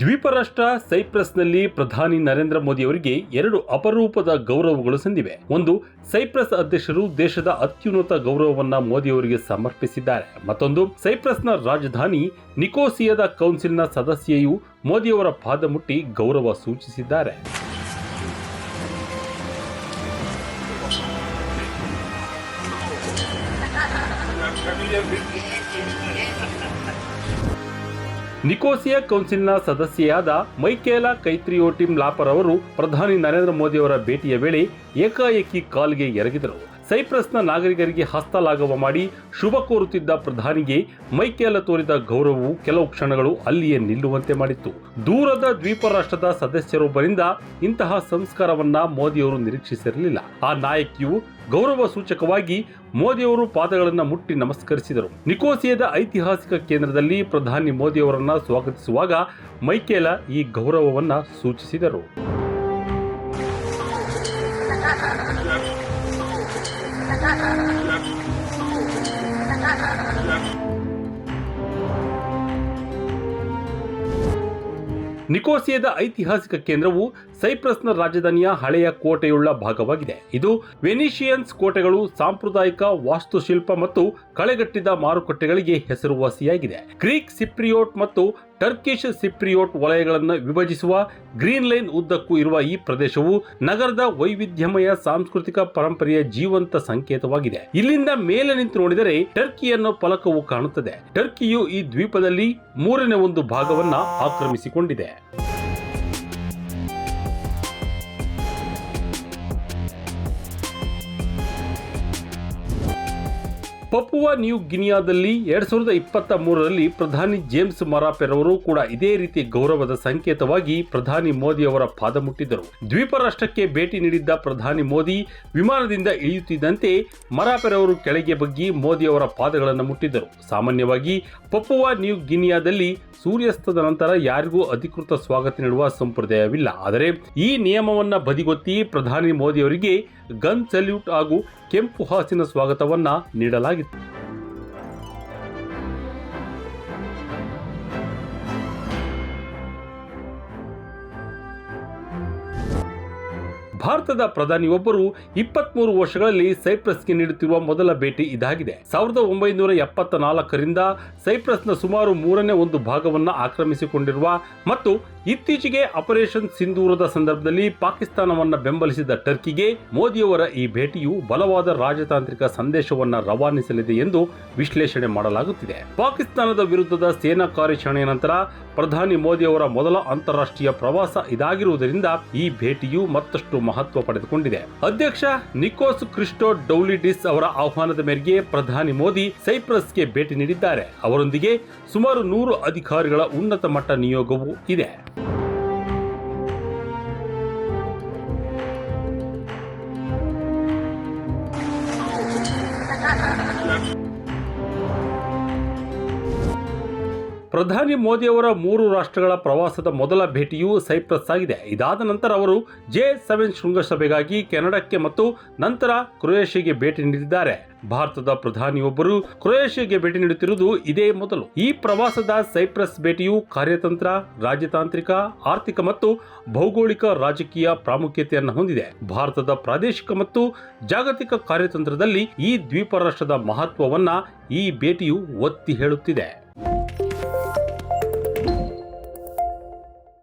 ದ್ವೀಪ ರಾಷ್ಟ್ರ ಸೈಪ್ರಸ್ನಲ್ಲಿ ಪ್ರಧಾನಿ ನರೇಂದ್ರ ಮೋದಿ ಅವರಿಗೆ ಎರಡು ಅಪರೂಪದ ಗೌರವಗಳು ಸಂದಿವೆ. ಒಂದು, ಸೈಪ್ರಸ್ ಅಧ್ಯಕ್ಷರು ದೇಶದ ಅತ್ಯುನ್ನತ ಗೌರವವನ್ನ ಮೋದಿ ಅವರಿಗೆ ಸಮರ್ಪಿಸಿದ್ದಾರೆ. ಮತ್ತೊಂದು, ಸೈಪ್ರಸ್ನ ರಾಜಧಾನಿ ನಿಕೋಸಿಯಾದ ಕೌನ್ಸಿಲ್ನ ಸದಸ್ಯೆಯು ಮೋದಿಯವರ ಪಾದ ಮುಟ್ಟಿ ಗೌರವ ಸೂಚಿಸಿದ್ದಾರೆ. ನಿಕೋಸಿಯಾ ಕೌನ್ಸಿಲ್ನ ಸದಸ್ಯೆಯಾದ ಮೈಕೇಲಾ ಕೈತ್ರಿಯೋಟಿಮ್ ಲಾಪರ್ ಅವರು ಪ್ರಧಾನಿ ನರೇಂದ್ರ ಮೋದಿ ಅವರ ಭೇಟಿಯ ವೇಳೆ ಏಕಾಏಕಿ ಕಾಲ್ಗೆ ಎರಗಿದರು. ಸೈಪ್ರಸ್ನ ನಾಗರಿಕರಿಗೆ ಹಸ್ತಲಾಘವ ಮಾಡಿ ಶುಭ ಕೋರುತ್ತಿದ್ದ ಪ್ರಧಾನಿಗೆ ಮೈಕೇಲ ತೋರಿದ ಗೌರವವು ಕೆಲವು ಕ್ಷಣಗಳು ಅಲ್ಲಿಯೇ ನಿಲ್ಲುವಂತೆ ಮಾಡಿತ್ತು. ದೂರದ ದ್ವೀಪ ರಾಷ್ಟ್ರದ ಸದಸ್ಯರೊಬ್ಬರಿಂದ ಇಂತಹ ಸಂಸ್ಕಾರವನ್ನ ಮೋದಿಯವರು ನಿರೀಕ್ಷಿಸಿರಲಿಲ್ಲ. ಆ ನಾಯಕಿಯು ಗೌರವ ಸೂಚಕವಾಗಿ ಮೋದಿಯವರು ಪಾದಗಳನ್ನು ಮುಟ್ಟಿ ನಮಸ್ಕರಿಸಿದರು. ನಿಕೋಸಿಯಾದ ಐತಿಹಾಸಿಕ ಕೇಂದ್ರದಲ್ಲಿ ಪ್ರಧಾನಿ ಮೋದಿಯವರನ್ನ ಸ್ವಾಗತಿಸುವಾಗ ಮೈಕೇಲ ಈ ಗೌರವವನ್ನ ಸೂಚಿಸಿದರು. ನಿಕೋಸಿಯಾದ ಐತಿಹಾಸಿಕ ಕೇಂದ್ರವು ಸೈಪ್ರಸ್ನ ರಾಜಧಾನಿಯ ಹಳೆಯ ಕೋಟೆಯುಳ್ಳ ಭಾಗವಾಗಿದೆ. ಇದು ವೆನಿಷಿಯನ್ಸ್ ಕೋಟೆಗಳು ಸಾಂಪ್ರದಾಯಿಕ ವಾಸ್ತುಶಿಲ್ಪ ಮತ್ತು ಕಳೆಗಟ್ಟಿದ ಮಾರುಕಟ್ಟೆಗಳಿಗೆ ಹೆಸರುವಾಸಿಯಾಗಿದೆ. ಗ್ರೀಕ್ ಸಿಪ್ರಿಯೋಟ್ ಮತ್ತು ಟರ್ಕಿಶ್ ಸಿಪ್ರಿಯೋಟ್ ವಲಯಗಳನ್ನು ವಿಭಜಿಸುವ ಗ್ರೀನ್ ಲೈನ್ ಉದ್ದಕ್ಕೂ ಇರುವ ಈ ಪ್ರದೇಶವು ನಗರದ ವೈವಿಧ್ಯಮಯ ಸಾಂಸ್ಕೃತಿಕ ಪರಂಪರೆಯ ಜೀವಂತ ಸಂಕೇತವಾಗಿದೆ. ಇಲ್ಲಿಂದ ಮೇಲೆ ನಿಂತು ನೋಡಿದರೆ ಟರ್ಕಿ ಅನ್ನೋ ಫಲಕವು ಕಾಣುತ್ತದೆ. ಟರ್ಕಿಯು ಈ ದ್ವೀಪದಲ್ಲಿ ಮೂರನೇ ಒಂದು ಭಾಗವನ್ನ ಆಕ್ರಮಿಸಿಕೊಂಡಿದೆ. ಪಪುವಾ ನ್ಯೂ ಗಿನಿಯಾದಲ್ಲಿ ಎರಡ್ ಸಾವಿರದ ಇಪ್ಪತ್ತ ಮೂರರಲ್ಲಿ ಪ್ರಧಾನಿ ಜೇಮ್ಸ್ ಮರಾಪೆರವರು ಕೂಡ ಇದೇ ರೀತಿ ಗೌರವದ ಸಂಕೇತವಾಗಿ ಪ್ರಧಾನಿ ಮೋದಿ ಅವರ ಪಾದ ಮುಟ್ಟಿದ್ದರು. ದ್ವೀಪ ರಾಷ್ಟ್ರಕ್ಕೆ ಭೇಟಿ ನೀಡಿದ್ದ ಪ್ರಧಾನಿ ಮೋದಿ ವಿಮಾನದಿಂದ ಇಳಿಯುತ್ತಿದ್ದಂತೆ ಮರಾಪೆರವರು ಕೆಳಗೆ ಬಗ್ಗಿ ಮೋದಿ ಅವರ ಪಾದಗಳನ್ನು ಮುಟ್ಟಿದ್ದರು. ಸಾಮಾನ್ಯವಾಗಿ ಪಪುವಾ ನ್ಯೂ ಗಿನಿಯಾದಲ್ಲಿ ಸೂರ್ಯಾಸ್ತದ ನಂತರ ಯಾರಿಗೂ ಅಧಿಕೃತ ಸ್ವಾಗತ ನೀಡುವ ಸಂಪ್ರದಾಯವಿಲ್ಲ. ಆದರೆ ಈ ನಿಯಮವನ್ನು ಬದಿಗೊತ್ತಿ ಪ್ರಧಾನಿ ಮೋದಿ ಅವರಿಗೆ ಗನ್ ಸಲ್ಯೂಟ್ ಹಾಗೂ ಕೆಂಪು ಹಾಸಿನ ಸ್ವಾಗತವನ್ನ ನೀಡಲಾಗಿತ್ತು. ಭಾರತದ ಪ್ರಧಾನಿ ಪ್ರಧಾನಿಯೊಬ್ಬರು ಇಪ್ಪತ್ಮೂರು ವರ್ಷಗಳಲ್ಲಿ ಸೈಪ್ರಸ್ಗೆ ನೀಡುತ್ತಿರುವ ಮೊದಲ ಭೇಟಿ ಇದಾಗಿದೆ. ಸಾವಿರದ ಒಂಬೈನೂರ ಎಪ್ಪತ್ತ ನಾಲ್ಕರಿಂದ ಸೈಪ್ರಸ್ನ ಸುಮಾರು ಮೂರನೇ ಒಂದು ಭಾಗವನ್ನು ಆಕ್ರಮಿಸಿಕೊಂಡಿರುವ ಮತ್ತು ಇತ್ತೀಚೆಗೆ ಆಪರೇಷನ್ ಸಿಂಧೂರದ ಸಂದರ್ಭದಲ್ಲಿ ಪಾಕಿಸ್ತಾನವನ್ನು ಬೆಂಬಲಿಸಿದ ಟರ್ಕಿಗೆ ಮೋದಿಯವರ ಈ ಭೇಟಿಯು ಬಲವಾದ ರಾಜತಾಂತ್ರಿಕ ಸಂದೇಶವನ್ನ ರವಾನಿಸಲಿದೆ ಎಂದು ವಿಶ್ಲೇಷಣೆ ಮಾಡಲಾಗುತ್ತಿದೆ. ಪಾಕಿಸ್ತಾನದ ವಿರುದ್ಧದ ಸೇನಾ ಕಾರ್ಯಾಚರಣೆಯ ನಂತರ ಪ್ರಧಾನಿ ಮೋದಿ ಅವರ ಮೊದಲ ಅಂತಾರಾಷ್ಟ್ರೀಯ ಪ್ರವಾಸ ಇದಾಗಿರುವುದರಿಂದ ಈ ಭೇಟಿಯು ಮತ್ತಷ್ಟು ಮಹತ್ವ ಪಡೆದುಕೊಂಡಿದೆ. ಅಧ್ಯಕ್ಷ ನಿಕೋಸ್ ಕ್ರಿಸ್ಟೋ ಡೌಲಿಡಿಸ್ ಅವರ ಆಹ್ವಾನದ ಮೇರೆಗೆ ಪ್ರಧಾನಿ ಮೋದಿ ಸೈಪ್ರಸ್ಗೆ ಭೇಟಿ ನೀಡಿದ್ದಾರೆ. ಅವರೊಂದಿಗೆ ಸುಮಾರು ನೂರು ಅಧಿಕಾರಿಗಳ ಉನ್ನತ ಮಟ್ಟ ನಿಯೋಗವೂ ಇದೆ. ಪ್ರಧಾನಿ ಮೋದಿಯವರ ಮೂರು ರಾಷ್ಟ್ರಗಳ ಪ್ರವಾಸದ ಮೊದಲ ಭೇಟಿಯು ಸೈಪ್ರಸ್ ಆಗಿದೆ. ಇದಾದ ನಂತರ ಅವರು ಜೆ ಸೆವೆನ್ ಶೃಂಗಸಭೆಗಾಗಿ ಕೆನಡಾಕ್ಕೆ ಮತ್ತು ನಂತರ ಕ್ರೊಯೇಷಿಯಾಗೆ ಭೇಟಿ ನೀಡಿದ್ದಾರೆ. ಭಾರತದ ಪ್ರಧಾನಿಯೊಬ್ಬರು ಕ್ರೊಯೇಷಿಯಾಗೆ ಭೇಟಿ ನೀಡುತ್ತಿರುವುದು ಇದೇ ಮೊದಲು. ಈ ಪ್ರವಾಸದ ಸೈಪ್ರಸ್ ಭೇಟಿಯು ಕಾರ್ಯತಂತ್ರ, ರಾಜತಾಂತ್ರಿಕ, ಆರ್ಥಿಕ ಮತ್ತು ಭೌಗೋಳಿಕ ರಾಜಕೀಯ ಪ್ರಾಮುಖ್ಯತೆಯನ್ನು ಹೊಂದಿದೆ. ಭಾರತದ ಪ್ರಾದೇಶಿಕ ಮತ್ತು ಜಾಗತಿಕ ಕಾರ್ಯತಂತ್ರದಲ್ಲಿ ಈ ದ್ವೀಪ ರಾಷ್ಟ್ರದ ಮಹತ್ವವನ್ನು ಈ ಭೇಟಿಯು ಒತ್ತಿ ಹೇಳುತ್ತಿದೆ.